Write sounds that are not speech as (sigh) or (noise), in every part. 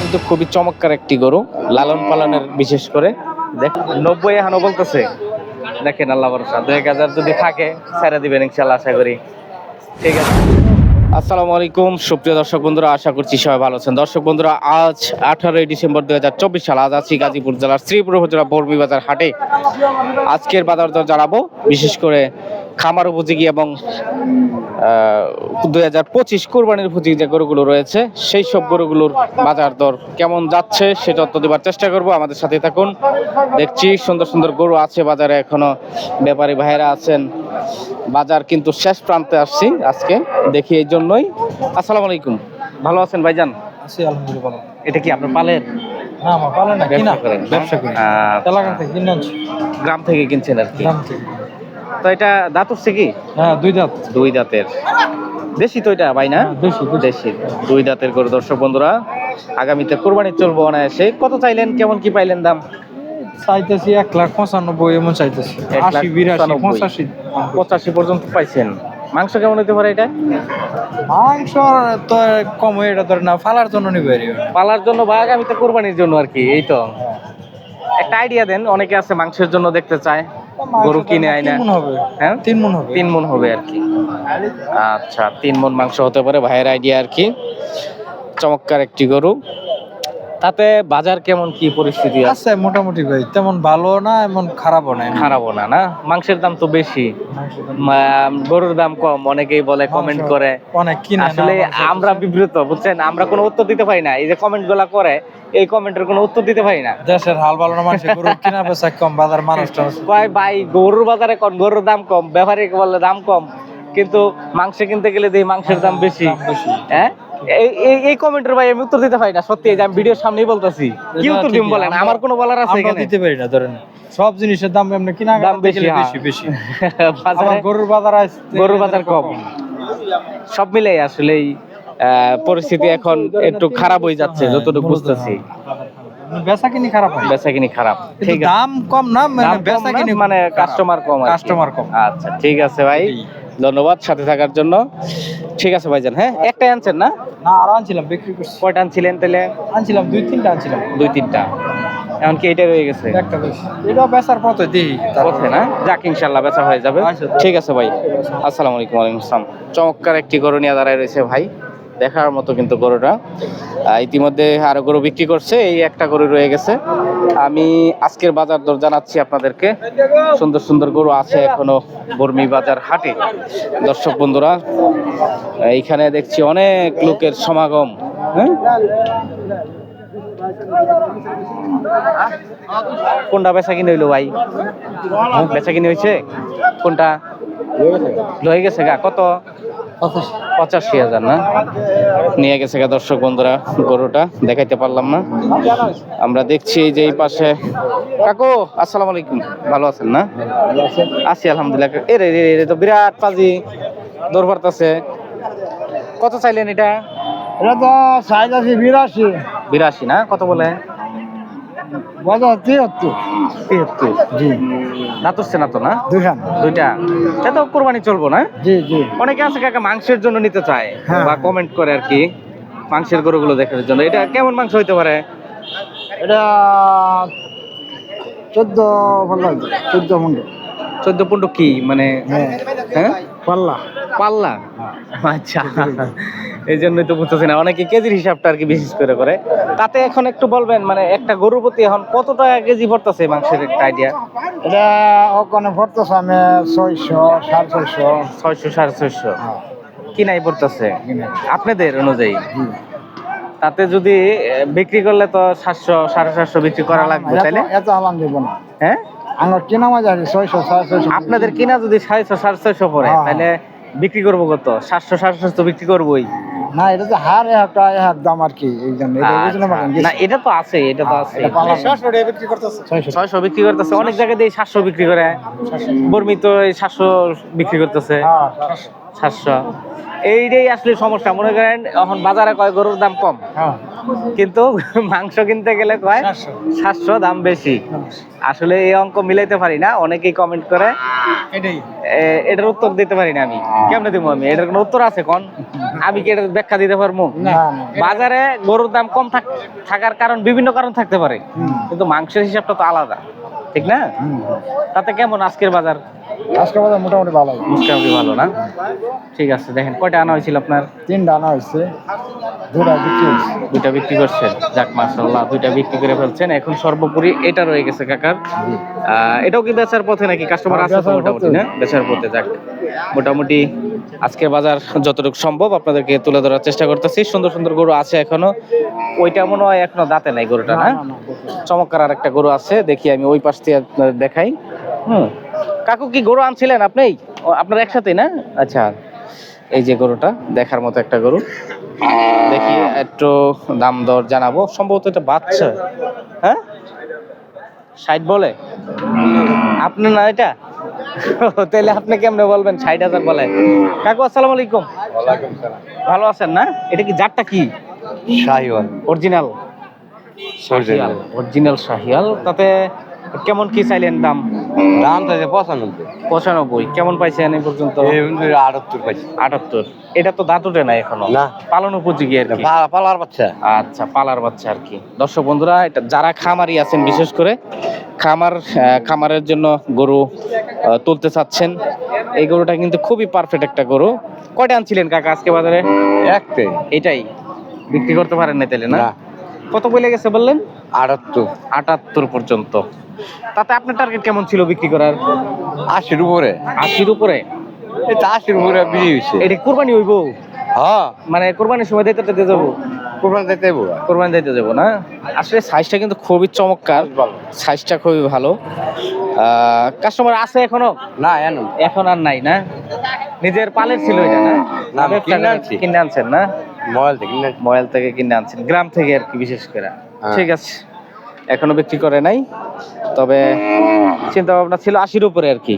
কিন্তু খুবই চমৎকার একটি গরু লালন পালনের বিশেষ করে। দেখ নব্বই এখানো বলতেছে। দেখেন আল্লাহ ভরসা। দু এক হাজার যদি থাকে ছেড়ে দিবেন ইনশাল্লাহ আশা করি। ঠিক আছে। আসসালামু আলাইকুম। সুপ্রিয় দর্শক বন্ধুরা আশা করছি সবাই ভালো আছেন। দর্শক বন্ধুরা আজ আঠারোই ডিসেম্বর দু হাজার চব্বিশ সাল আজ আছি গাজীপুর জেলার শ্রীপুর উপজেলা বর্মি বাজার হাটে। আজকের বাজার দর জানাব। বিশেষ করে খামার উপযোগী এবং দুই হাজার পঁচিশ কোরবানির উপযোগী যে গরুগুলো রয়েছে সেই সব গরুগুলোর বাজার দর কেমন যাচ্ছে সেটা তথ্য দেওয়ার চেষ্টা করব। আমাদের সাথে থাকুন। দেখছি সুন্দর সুন্দর গরু আছে বাজারে এখনও। ব্যাপারী ভাইয়েরা আছেন। বাজার কিন্তু শেষ প্রান্তে আসছি আজকে। দেখি এই জন্যই। আসসালামু আলাইকুম। ভালো আছেন ভাইজান? আছি আলহামদুলিল্লাহ এটা কি আপনার পালের? না আমার ভালো না কিনা? ব্যবসা করেন ব্যবসা করি। এলাকা থেকে কিনে গ্রাম থেকে কিনছেন আর কি। গ্রাম থেকে। তো এটা দাঁত উঠছে কি? হ্যাঁ দুই দাঁত। দুই দাঁতের। দেশি তো এটা ভাই না? হ্যাঁ, দেশি, দেশি। দুই দাঁতের গরু। দর্শক বন্ধুরা আগামীতে কোরবানি চলবো অনায়াসে। কত চাইলেন? কেমন কি পাইলেন দাম? চাইতেছি এক লাখ পঁচানব্বই এমন চাইতেছি। আশি বিরাশি পঁচাশি। পঁচাশি পর্যন্ত পাইছেন। মাংস কেমন হতে পারে এটা? মাংস তো কম হয়ে এটা ধরে না ফালার জন্য নিবে পালার জন্য বা আগামীতে কোরবানির জন্য আর কি এই তো। একটা আইডিয়া দেন অনেকে আছে মাংসের জন্য দেখতে চায়। গরু কিনে আয় না হ্যাঁ? তিন মন হবে। তিন মন হবে আর কি। আচ্ছা তিন মন মাংস হতে পারে। ভাইয়ের আইডিয়া আর কি। চমৎকার একটি গরু। তাতে বাজার কেমন কি পরিস্থিতি আছে? মোটামুটি ভাই তেমন ভালো না এমন খারাপও নাই। খারাপও না না? মাংসের দাম তো বেশি। গরুর দাম কম অনেকেই বলে কমেন্ট করে। অনেক কিনে আসলে আমরা বিব্রত বুঝছেন? আমরা কোনো উত্তর দিতে পারি না। এই যে কমেন্টগুলা করে এই কমেন্টের কোনো উত্তর দিতে পারি না। দেশের হাল ভালো না মানুষের গরু কিনা বেচা কম বাজার মানুষ কয় ভাই গরুর বাজারে কোন গরুর দাম কম ব্যাপারী বলে দাম কম। কিন্তু মাংস কিনতে গেলে দেখি মাংসের দাম দাম বেশি। হ্যাঁ? এই- কমেন্টের ভাই আমি উত্তর দিতে পারি না সত্যি আমি ভিডিওর সামনেই বলতেছি। কি উত্তর বলেন? আমার কোনো বলার আছে এখানে? দিতে পারি না ধরেন সব জিনিসের দাম এমনি কিনা দাম বেশি হ্যাঁ। বেশি। বেশি (laughs) বাজারে গরুর বাজার গরুর বাজার কম। সব মিলে আসলে পরিস্থিতি এখন একটু খারাপ হয়ে যাচ্ছে যতটুকু বুঝতেছি। খারাপ হয়। খারাপ ঠিক দাম কম না মানে দাম বেচা কিনি মানে কাস্টমার কম কাস্টমার কম। আচ্ছা ঠিক আছে ভাই ধন্যবাদ সাথে থাকার জন্য। ঠিক আছে ভাইজান হ্যাঁ? একটাই আনছেন না? না আর আনছিলাম বিক্রি করছি। কয়টা আনছিলেন তাহলে? আনছিলাম দুই তিনটা আনছিলাম। দুই তিনটা। এমনকি এটা রয়ে গেছে। একটা বেশি। এটা বেচার পথে দিই পথে না? যাক ইনশাল্লাহ বেচা হয়ে যাবে। আচ্ছা। ঠিক আছে ভাই। আসসালামু আলাইকুম ওয়ালাইকুম আসসালাম। চমৎকার একটি গরু নিয়ে দাঁড়ায় রয়েছে ভাই। দেখার মতো কিন্তু গরুটা। ইতিমধ্যে আরও গরু বিক্রি করছে, এই একটা গরু রয়ে গেছে। আমি আজকের বাজার দর জানাচ্ছি আপনাদেরকে। সুন্দর সুন্দর গরু আছে এখনও বর্মি বাজার হাটে। দর্শক বন্ধুরা, এইখানে দেখছি অনেক লোকের সমাগম হ্যাঁ? কোনটা বেচা কিনে হইল ভাই? বেচা কিনে হয়েছে কোনটা? লয়ে গেছে গা? কত? পঁচাশি হাজার না? নিয়ে গেছে দর্শক বন্ধুরা গরুটা দেখাইতে পারলাম না। আমরা দেখছি এই যে এই পাশে কাকু আসসালামু আলাইকুম। ভালো আছেন না? আছি আলহামদুলিল্লাহ। এ রে তো বিরাট পাজি দৌড় পারতাছে কত চাইলেন এটা? এটা তো সাইজ আছে বিরাশি। বিরাশি না? কত বলে? বাজার তিয়াত্তর। তিহাত্তর জি। দাঁত না তো না? দুখান দুইটা। এটা তো কোরবানি চলবো না? জি জি। অনেকে আছে কাকা মাংসের জন্য নিতে চায় হ্যাঁ। বা কমেন্ট করে আর কি মাংসের গরুগুলো দেখার জন্য। এটা কেমন মাংস হইতে পারে? এটা চোদ্দ পাল্লা চোদ্দ চোদ্দ পনেরো কি? মানে হ্যাঁ। হ্যাঁ? পাল্লা। পাল্লা? আচ্ছা। এই জন্যই তো বুঝতেছি না। অনেকে কেজির হিসাবটা আর কি বিশেষ করে করে। তাতে এখন একটু বলবেন মানে একটা গরুর প্রতি এখন কত টাকা কেজি পড়তেছে মাংসের একটা আইডিয়া এটা ওখানে পড়তেছে আমি ছয়শো সাড়ে ছয়শো। ছয়শো সাড়ে ছয়শো। কি নাই পড়তেছে আপনাদের অনুযায়ী? তাতে যদি বিক্রি করলে তো সাতশো সাড়ে সাতশো বিক্রি করা লাগবে তাইলে? এত আলাম দেব না। হ্যাঁ? আমার কেনা মাঝে আছে ছয়শো সাড়ে ছয়শো আপনাদের কিনা যদি সাড়ে সাড়ে ছয়শো পড়ে হ্যাঁ। তাহলে বিক্রি করব কত? সাতশো সাড়ে সাতশো বিক্রি করবোই। না এটা তো হার একটা হার দাম আর কি এই জন্য। আচ্ছা। না এটা তো আছে এটা তো আছে। বিক্রি করতেছে। ছয়শো। বিক্রি করতেছে অনেক জায়গায় দিয়ে সাতশো বিক্রি করে। বর্মিত সাতশো বিক্রি করতেছে। হ্যাঁ সাতশো। এইটাই আসলে সমস্যা। মনে করেন এখন বাজারে কয় গরুর দাম কম? হ্যাঁ। কিন্তু (laughs) মাংস কিনতে গেলে কয়? সাতশো। দাম বেশি। আসলে এই অঙ্ক মিলাইতে পারি না। অনেকেই কমেন্ট করে এটার উত্তর দিতে পারি না আমি। কেমনে দিব আমি? এটার কোনো উত্তর আছে কোন? আমি কি এটার ব্যাখ্যা দিতে পারব? বাজারে গরুর দাম কম থাক- থাকার কারণ বিভিন্ন কারণ থাকতে পারে। কিন্তু মাংসের হিসাবটা তো আলাদা। ঠিক না? তাতে কেমন আজকের বাজার? আজকে বাজার মোটামুটি ভালো মোটামুটি ভালো না? ঠিক আছে দেখেন কয়টা আনা হয়েছিল আপনার? তিনটা আনা হয়েছে দুটা বিক্রি হয়েছে। দুইটা বিক্রি করছেন? যাক মাসাল্লাহ দুইটা বিক্রি করে ফেলছেন। এখন সর্বোপরি এটা রয়ে গেছে কাকার। এটাও কি বেচার পথে নাকি? কাস্টমার হ্যাঁ, আছে তো মোটামুটি পথে। না? বেচার পথে যাক। মোটামুটি আজকের বাজার যতটুকু সম্ভব আপনাদেরকে তুলে ধরার চেষ্টা করতেছি। সুন্দর সুন্দর গরু আছে এখনও। ওইটা মনে হয় এখনও দাঁতে নাই গরুটা না? চমৎকার আর একটা গরু আছে। দেখি আমি ওই পাশ আপনাদের দেখাই। হুম। কাকু কি গরু আনছিলেন আপনি? আপনার একসাথে না? আচ্ছা এই যে গরুটা দেখার মতো একটা গরু। দেখি একটু দাম দর জানাব। সম্ভবত এটা বাচ্চা। হ্যাঁ? ষাট বলে? আপনি না এটা? তাহলে আপনি কেমনে বলবেন? ষাট হাজার বলে। কাকু আসসালামু আলাইকুম। ভালো আছেন না? এটা কি জাতটা কি? শাহিওয়াল। অরিজিনাল। শাহিয়াল অরিজিনাল শাহিয়াল তাতে কেমন কি চাইলেন দাম? দাম চাইছে পঁচানব্বই। পঁচানব্বই কেমন পাইছেন এই পর্যন্ত? আটাত্তর পাইছে। আটাত্তর। এটা তো দাঁত ওঠে না এখনও? না। পালন উপযোগী আর কি? পালার বাচ্চা। আচ্ছা পালার বাচ্চা আর কি। দর্শক বন্ধুরা এটা যারা খামারি আছেন বিশেষ করে খামার খামারের জন্য গরু তুলতে চাচ্ছেন এই গরুটা কিন্তু খুবই পারফেক্ট একটা গরু। কয়টা আনছিলেন কাকা আজকে বাজারে? একতে এটাই। বিক্রি করতে পারেন না তাহলে না? না। কত বলে গেছে বললেন? আটাত্তর। আটাত্তর পর্যন্ত। তাতে আপনার টার্গেট কেমন ছিল বিক্রি করার? আশির উপরে। আশির উপরে? এটা আশির উপরে বিক্রি হয়েছে এটা কোরবানি হইব? হ্যাঁ। মানে কোরবানির সময় দিতে দিতে যাব? কোরবান দিতে কোরবানি দিতে যাব না? আসলে সাইজটা কিন্তু খুবই চমৎকার। সাইজটা খুবই ভালো। কাস্টমার আছে এখনও? না এখন আর নাই না? নিজের পালের ছিল এটা না? কিনে আনছেন না? মোবাইল থেকে মোবাইল থেকে কিনে আনছেন গ্রাম থেকে আর কি বিশেষ করে। ঠিক আছে। এখনও বিক্রি করে নাই তবে চিন্তা ভাবনা ছিল আশির উপরে আর কি।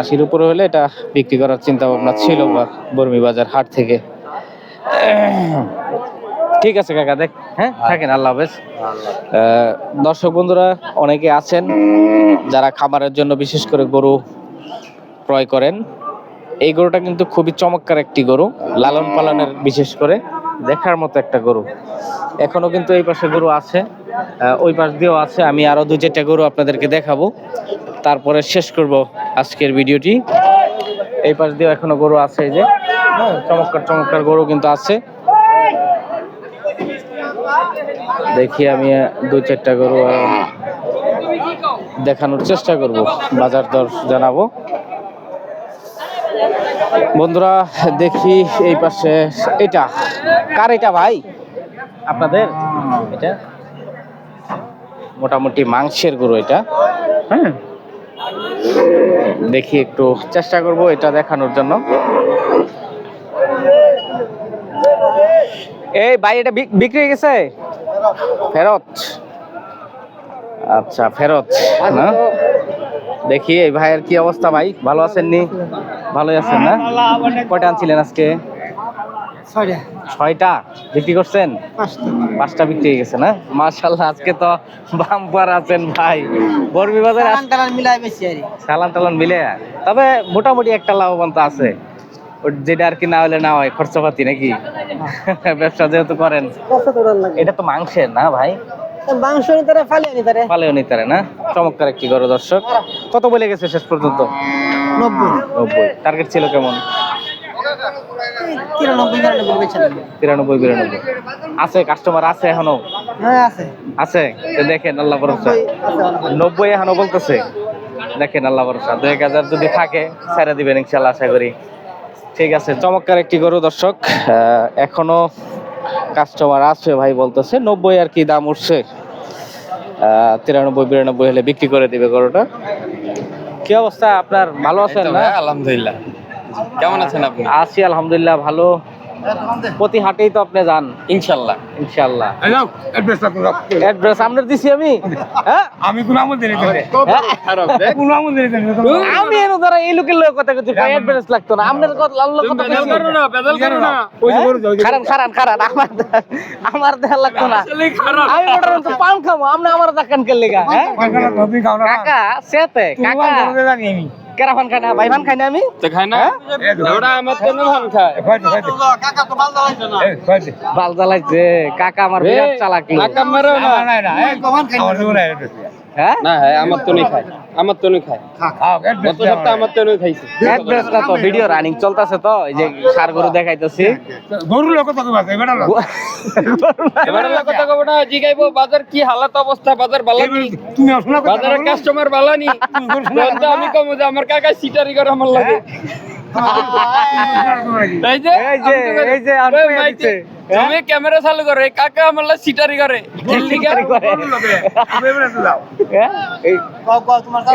আশির উপরে হলে এটা বিক্রি করার চিন্তা ভাবনা ছিল বর্মি বাজার হাট থেকে। ঠিক আছে কাকা দেখ হ্যাঁ থাকেন আল্লাহ হাফেজ। দর্শক বন্ধুরা অনেকে আছেন যারা খামারের জন্য বিশেষ করে গরু ক্রয় করেন। এই গরুটা কিন্তু খুবই চমৎকার একটি গরু লালন পালনের বিশেষ করে। দেখার মতো একটা গরু। এখনও কিন্তু এই পাশে গরু আছে। ওই পাশ দিয়েও আছে। আমি আরও দু চারটা গরু আপনাদেরকে দেখাবো। তারপরে শেষ করব আজকের ভিডিওটি। এই পাশ দিয়েও এখনও গরু আছে এই যে। হ্যাঁ, চমৎকার চমৎকার গরু কিন্তু আছে। দেখি আমি দু চারটা গরু দেখানোর চেষ্টা করব। বাজার দর জানাব। বন্ধুরা, দেখি এই পাশে এটা। কার এটা ভাই? আপনাদের? এটা? মোটামুটি মাংসের গরু এটা। হ্যাঁ। দেখি একটু চেষ্টা করব এটা দেখানোর জন্য। এই ভাই, এটা বিক- বিক্রি হয়ে গেছে? ফেরত। আচ্ছা ফেরত দেখি এই ভাইয়ের কি অবস্থা ভাই? ভালো আছেন নি ভালোই আছেন না? কয়টা আনছিলেন আজকে? ছয়টা। বিক্রি করছেন? পাঁচটা। বিক্রি হয়ে গেছে না? মাশাল্লাহ আজকে তো বাম্পার আছেন ভাই। বর্মি বাজারে চালান টালান মিলে। তবে মোটামুটি একটা লাভবান তো আছে। যেটা আর কি না হলে না হয় খরচাপাতি নাকি? ব্যবসা যেহেতু করেন। এটা তো মাংসের না ভাই? মাংস নিতে ফালিয়ে নিতে পালেও নিতে না? চমৎকার একটি গরু দর্শক। কত বলে গেছে শেষ পর্যন্ত? নব্বই। নব্বই। টার্গেট ছিল কেমন? তিরানব্বই বিরানব্বই বেছে নেবে তিরানব্বই বিরানব্বই। আছে কাস্টমার আছে এখনও? হ্যাঁ আছে। দেখেন আল্লাহ ভরসা। নব্বই এখনও বলতেছে। দেখেন আল্লাহ ভরসা। হাজার যদি থাকে ছেড়ে দিবেন ইনশাল্লাহ আশা করি। ঠিক আছে চমৎকার একটি গরু দর্শক। এখনও কাস্টমার আছে ভাই বলতেছে নব্বই আর কি দাম উঠছে। আহ, তিরানব্বই বিরানব্বই হলে বিক্রি করে দিবে গরুটা। কি অবস্থা আপনার? ভালো আছেন না? আলহামদুলিল্লাহ। কেমন আছেন আপনি? আছি আলহামদুলিল্লাহ ভালো। প্রতি হাটেই তো আপনি যান ইনশাল্লাহ ইনশাল্লাহ। অ্যাড্রেস আপনার দিছি আমি। হ্যাঁ? আমি কোন আমল দিলি হ্যাঁ? কোন আমল দিলি আমি এনে ধরা এই লোকের লোক কথা কথা অ্যাড্রেস লাগতো না। আপনার কথা আল্লাহ কথা কইছি। হ্যাঁ? খারান খারান খারান। আমার দে- আমার দেখার লাগতো না। আমি মোটর তো পান খাব আপনি আমার দেখান কে লেগা হ্যাঁ? কাকা সেতে কাকা। কেরা ফান খাই না? ভাই ফান খাই না আমি? তো খায় না? ওটা আমার জন্য ভান খায়। বাল জ্বালাইছে। কাকা আমার বিরাট চালাকি। কাকা মারো না। হ্যাঁ? না হ্যাঁ আমার তো নেই খায়। আমার তো নেই খায়। গত সপ্তাহে আমার তো নেই খাইছে। অ্যাড্রেসটা তো ভিডিও রানিং চলতেছে তো এই যে সার গরু দেখাইতেছি। গরু লোক তো বাজে বেটা লোক এবার কথা কব না জিগাইবো বাজার কি হালাত অবস্থা বাজার তুমি শোনা বাজারের কাস্টমার আমি কম যে আমার কাকা সিটারি করে আমার লাগে। এই যে এই যে, এই যে, দিছে। তুমি ক্যামেরা চালু করে কাকা আমার লাগে সিটারি করে। হ্যাঁ? এই-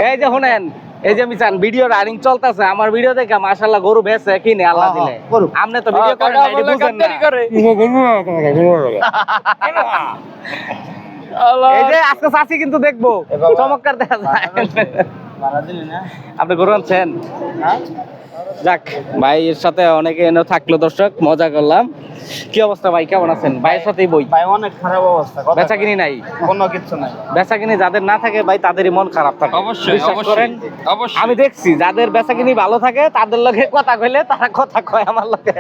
এই যে শুনেন এই যে আমি চান ভিডিও রানিং চলতেছে আমার ভিডিও দেখে মাশাআল্লাহ গরু বেচে কিনে আল্লাহ হ্যাঁ, দিলে। হ্যাঁ। আপনি তো ভিডিও করেন না এটা বুঝেন না। এই যে আজকে চাষি কিন্তু দেখব চমৎকার দেখা যায়। আপনি গরু আনছেন? যাক ভাইয়ের সাথে অনেকে এনে থাকল দর্শক মজা করলাম। কি অবস্থা ভাই? কেমন আছেন? ভাইয়ের সাথেই বই। ভাই অনেক খারাপ অবস্থা বেচা কিনি নাই? কোনো কিছু নাই। বেচা কিনি যাদের না থাকে ভাই তাদেরই মন খারাপ থাকে। অবশ্যই অবশ্যই করেন? অবশ্যই। আমি দেখছি যাদের বেচা কিনি ভালো থাকে তাদের লগে কথা কইলে তারা কথা কয় আমার লগে।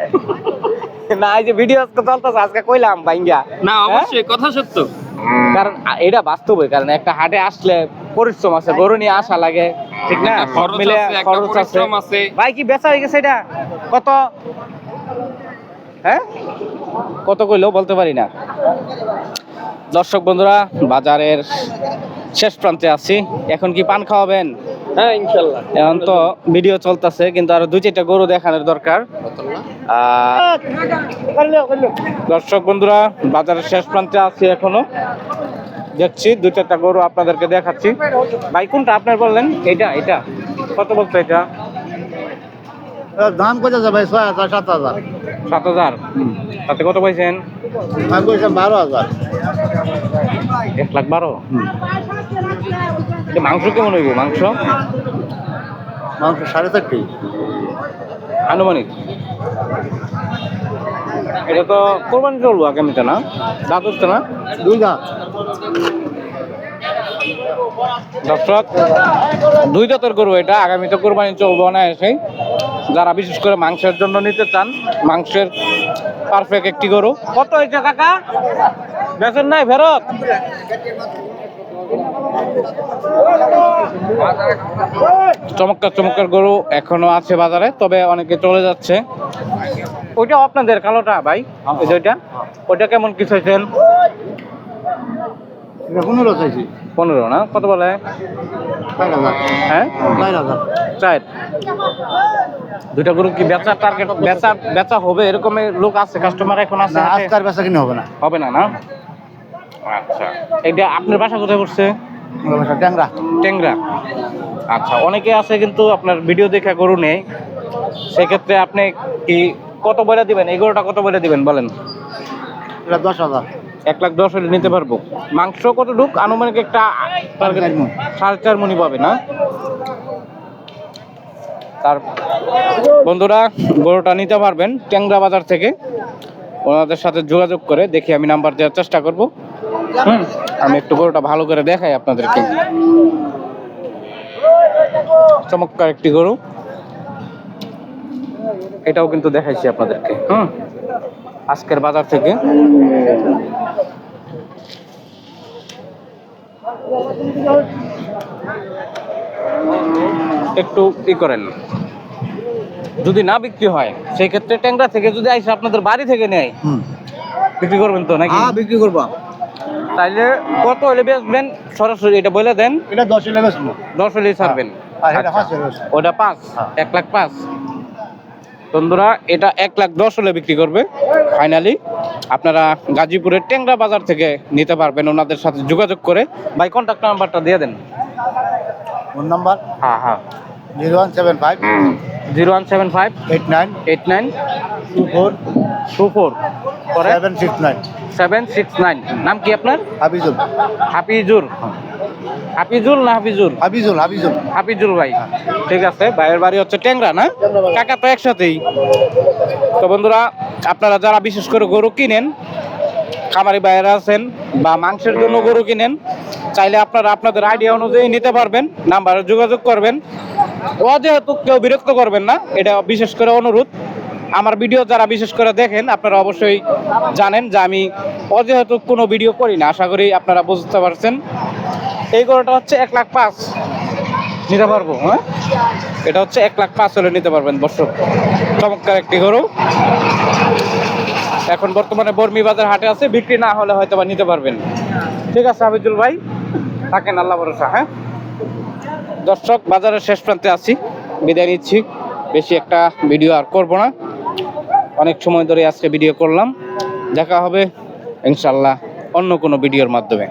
না এই যে ভিডিও আজকে চলতেছে আজকে কইলাম বাইঙ্গা না অবশ্যই কথা সত্য। কারণ এটা বাস্তবে কারণ একটা হাটে আসলে পরিশ্রম আছে গরু নিয়ে আসা লাগে। ঠিক না? সব খরচ মিলে আছে, একটা খরচ আছে। ভাই কি বেচা হয়ে গেছে এটা? কত? হ্যাঁ? কত কইলো বলতে পারি না। দর্শক বন্ধুরা বাজারের শেষ প্রান্তে আছি। এখন কি পান খাওয়াবেন? হ্যাঁ ইনশাল্লাহ। এখন তো ভিডিও চলতেছে কিন্তু আরও দুই চারটা গরু দেখানোর দরকার। আহ, দর্শক বন্ধুরা বাজারের শেষ প্রান্তে আছি এখনও। দেখছি দুই চারটা গরু আপনাদেরকে দেখাচ্ছি। ভাই কোনটা আপনার বললেন? এটা এটা কত বলতো এটা? দাম কত ভাই? ছয় হাজার সাত হাজার। সাত হাজার। তাতে কত পাইছেন? আমি কইছিলাম বারো হাজার। এক লাখ বারো? মাংস কেমন হইব? মাংস? মাংস সাড়ে চারটি আনুমানিক। এটা তো কোরবানি চলবো আগামীতে না? দাঁত উঠছে না? দুই দাঁত। দর্শক, দুই দাঁতের গরু এটা। আগামীতে কোরবানি চলবো না এসে যারা বিশেষ করে মাংসের জন্য নিতে চান, মাংসের পারফেক্ট একটি গরু। কত হয়েছে কাকা? বেচেন নাই ফেরত? চমৎকার চমৎকার গরু এখনও আছে বাজারে, তবে অনেকে চলে যাচ্ছে। ওইটা আপনাদের কালোটা, ভাই ওইটা। ওইটা কেমন কি চাইছেন? এটা পনেরো চাইছি। পনেরো না? কত বলে? হ্যাঁ? চার দুইটা গরু কি বেচা টার্গেট বেচা বেচা হবে? এরকম লোক আছে কাস্টমার এখন আছে? আজকার বেচা কিনে হবে না। হবে না না? আচ্ছা। এটা আপনার বাসা কোথায় আমার বাসা ট্যাংরা। আচ্ছা অনেকে আছে কিন্তু আপনার ভিডিও দেখে গরু নেই। সেক্ষেত্রে আপনি কি কত বলে দিবেন? এই গরুটা কত বলে দিবেন? বলেন। এটা দশ হাজার। এক লাখ দশ হলে নিতে পারব। মাংস কত ঢুক আনুমানিক একটা। সাড়ে চার মনি পাবে না? তার বন্ধুরা গরুটা নিতে পারবেন ট্যাংরা বাজার থেকে। ওনাদের সাথে যোগাযোগ করে দেখি আমি নাম্বার দেওয়ার চেষ্টা করব। হুম, আমি একটু গরুটা ভালো করে দেখাই আপনাদেরকে। চমৎকার একটি গরু। এটাও কিন্তু দেখাইছি আপনাদেরকে। হুম? আজকের বাজার থেকে। একটু ই করেন। যদি না বিক্রি হয় সেই ক্ষেত্রে ট্যাংরা থেকে যদি আইসে আপনাদের বাড়ি থেকে নেয় বিক্রি করবেন তো নাকি? হ্যাঁ বিক্রি করব। তাইলে কত হলে বেচবেন? সরাসরি এটা বলে দেন। এটা দশ হলে বেচবো। দশ হলে ছাড়বেন। আর এটা আচ্ছা। ওটা পাঁচ হ্যাঁ। এক লাখ পাঁচ। বন্ধুরা এটা এক লাখ দশ হলে বিক্রি করবে ফাইনালি আপনারা গাজীপুরের টেংরা বাজার থেকে নিতে পারবেন ওনাদের সাথে যোগাযোগ করে। ভাই কন্ট্যাক্ট নাম্বারটা দিয়ে দেন। Phone number? হ্যাঁ হ্যাঁ। Zero one seven five zero one seven five eight nine eight nine two four two four seven six nine seven six nine নাম কি আপনার? হাফিজুল। হাফিজুর হাফিজুল না হাফিজুর হাফিজুল হাফিজুল। হাফিজুল ভাই। ঠিক আছে ভাইয়ের বাড়ি হচ্ছে ট্যাংরা না? কাকা তো একসাথেই। তো বন্ধুরা আপনারা যারা বিশেষ করে গরু কিনেন খামারি বাইরে আছেন বা মাংসের জন্য গরু কিনেন চাইলে আপনারা আপনাদের আইডিয়া অনুযায়ী নিতে পারবেন নাম্বারে যোগাযোগ করবেন। ও যেহেতু কেউ বিরক্ত করবেন না, এটা বিশেষ করে অনুরোধ। আমার ভিডিও যারা বিশেষ করে দেখেন, আপনারা অবশ্যই জানেন যে আমি অযেহেতু কোনো ভিডিও করি না। আশা করি আপনারা বুঝতে পারছেন। এই গরুটা হচ্ছে এক লাখ পাঁচ। নিতে পারব হ্যাঁ? এটা হচ্ছে এক লাখ পাঁচ হলে নিতে পারবেন দর্শক চমৎকার একটি গরু। এখন বর্তমানে বর্মি বাজার হাটে আছে, বিক্রি না হলে হয়তো বা নিতে পারবেন। ঠিক আছে, হাবিজুল ভাই, থাকেন, আল্লাহ ভরসা হ্যাঁ? দর্শক, বাজারের শেষ প্রান্তে আছি। বিদায় নিচ্ছি। বেশি একটা ভিডিও আর করব না। অনেক সময় ধরে আজকে ভিডিও করলাম। দেখা হবে ইনশাল্লাহ অন্য কোনো ভিডিওর মাধ্যমে।